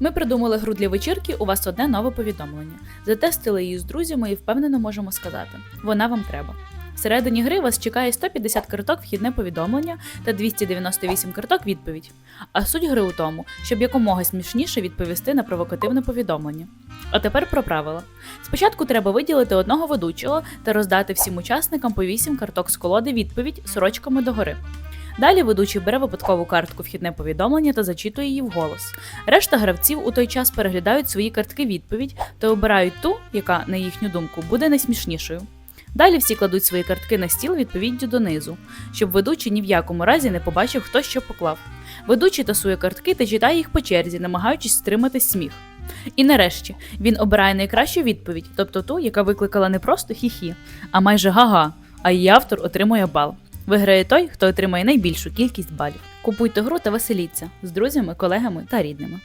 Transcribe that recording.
Ми придумали гру для вечірки. У вас одне нове повідомлення. Затестили її з друзями і впевнено можемо сказати: вона вам треба. Всередині гри вас чекає 150 карток вхідне повідомлення та 298 карток відповідь. А суть гри у тому, щоб якомога смішніше відповісти на провокативне повідомлення. А тепер про правила. Спочатку треба виділити одного ведучого та роздати всім учасникам по 8 карток з колоди відповідь сорочками догори. Далі ведучий бере випадкову картку вхідне повідомлення та зачитує її вголос. Решта гравців у той час переглядають свої картки відповідь та обирають ту, яка, на їхню думку, буде найсмішнішою. Далі всі кладуть свої картки на стіл відповіддю донизу, щоб ведучий ні в якому разі не побачив, хто що поклав. Ведучий тасує картки та читає їх по черзі, намагаючись стримати сміх. І нарешті він обирає найкращу відповідь, тобто ту, яка викликала не просто хі-хі, а майже га-га, а її автор отримує бал. Виграє той, хто отримає найбільшу кількість балів. Купуйте гру та веселіться з друзями, колегами та рідними.